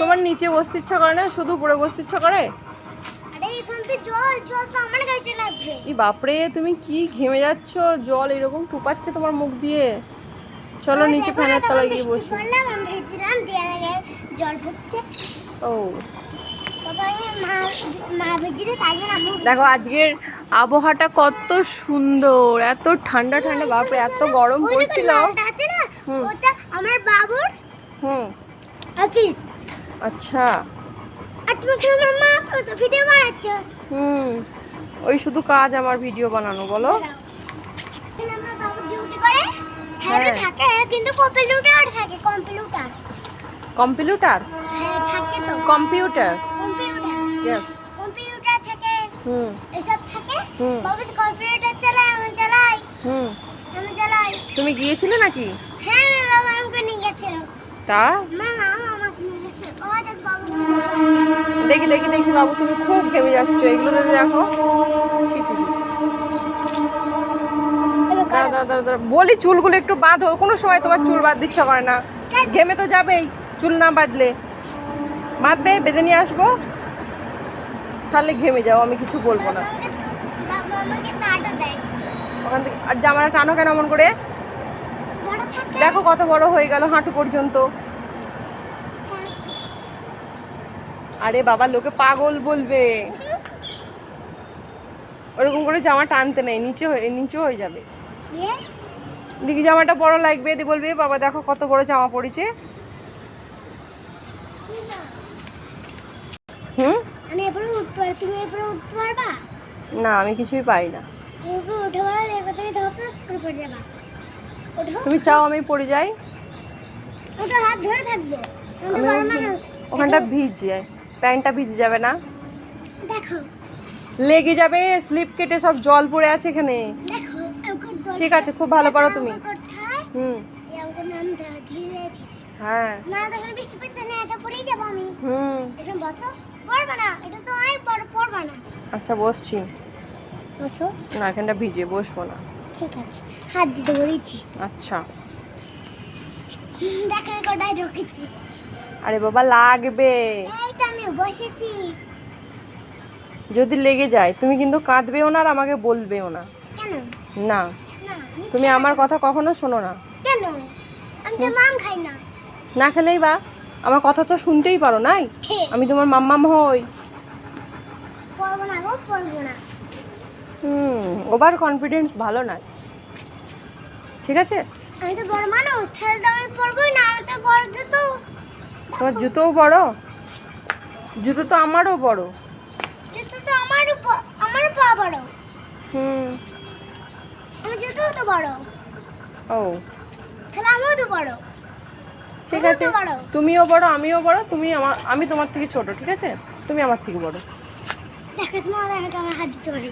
তোমার নিচে বসতে ইচ্ছা করে না? শুধু উপরে বসতে ইচ্ছা করে? এই বাপরে তুমি কি ঘেমে যাচ্ছ? জল এরকম টুপাচ্ছে তোমার মুখ দিয়ে। চলো নিচে ফ্যানের তলায় গিয়ে বসি। ও। দেখো আজকের আবহাওয়াটা কত সুন্দর এত ঠান্ডা ঠান্ডা বাপরে এত গরম পড়ছিল। আমার বাবুর। হুম। অফিস আচ্ছা। আর তুমি আমার মা তো তো ভিডিও বানাচ্ছ? হুম ওই শুধু কাজ আমার ভিডিও বানানো বলো। এখানে আমার বাবু ডিউটি করে? সাইডে হ্যাঁ। থাকে কিন্তু কম্পিউটার থাকে কম্পিউটার কম্পিউটার হ্যাঁ থাকে তো। কম্পিউটার কম্পিউটার থাকে। হুম। এসব থাকে? হুম। কম্পিউটার চালায় আমি চালাই। হুম। আমি চালাই। তুমি গিয়েছিলে নাকি? হ্যাঁ বাবা আমাকে নিয়ে গেছিল। তা? দেখ দেখি দেখি বাবু তুমি খুব ঘেমে যাচ্ছ। এগুলো দেখে। ছি ছি ছি ছি। বলি চুলগুলো একটু বাঁধো। কোনো সময় তোমার চুল বাঁধ দিচ্ছ করে না ঘেমে তো যাবেই। চুল না বাঁধলে। বাঁধবে বেঁধে নিয়ে আসব। তাহলে ঘেমে যাও আমি কিছু বলব না। ওখান থেকে আর জামাটা টানো কেন এমন করে? দেখো কত বড় হয়ে গেল হাঁটু পর্যন্ত। আরে বাবা লোকে পাগল বলবে। ওরকম করে জামা টানতে নেই নিচে হয়ে নিচু হয়ে যাবে। দিদি জামাটা বড় লাগবে দিয়ে বলবে বাবা দেখো কত বড় জামা পড়েছে। হুম? আমি উঠতে পারি তুমি উঠতে পারবা? না আমি কিছুই পারি না। উঠে স্কুল করে যাবা। তুমি চাও আমি পড়ে যাই? ওটা হাত ধরে থাকবে। আমি বড় মানুষ। ওখানটা ভিজে যায় প্যান্টটা ভিজে যাবে না? দেখো। লেগে যাবে স্লিপ কেটে সব জল পড়ে আছে এখানে। ঠিক আছে, খুব ভালো পারো তুমি। হুম। হয় ধীরে ধীরে। না দেখলে বৃষ্টি পড়ছে না এটা পড়েই যাব আমি। হুম। এখানে বসো। পড়বা না এটা তো অনেক বড় পড়বা না। আচ্ছা বসছি। বসো। না এখানটা ভিজে বসবো না। ঠিক আছে হাত দিতে বলেছি আচ্ছা। দেখো কটায় ঢুকেছি। আরে বাবা লাগবে। এই তো আমি বসেছি। যদি লেগে যায় তুমি কিন্তু কাঁদবেও না আর আমাকে বলবেও না। কেন? না। না তুমি আমার কথা কখনো শোনো না। কেন? আমি তো মাম খাই না। না খেলেই বা। আমার কথা তো শুনতেই পারো নাই? আমি তোমার মাম্মাম হই। পড়ব না গো পড়ব না। হুম ওভার কনফিডেন্স ভালো না ঠিক আছে? আমি তো বড় মানুষ তাহলে তো আমি পড়বোই না আমি তো বড় জুতো। তোমার জুতোও বড়? জুতো তো আমারও বড়। জুতো তো আমার আমার পা বড়। হুম। আমার জুতো তো বড়। ও। তাহলে আমিও তো বড়। ঠিক আছে। তুমিও বড় আমিও বড় তুমি আমার আমি তোমার থেকে ছোট ঠিক আছে? তুমি আমার থেকে বড়। দেখো তোমার দেখো আমার হাত দিতে পারি।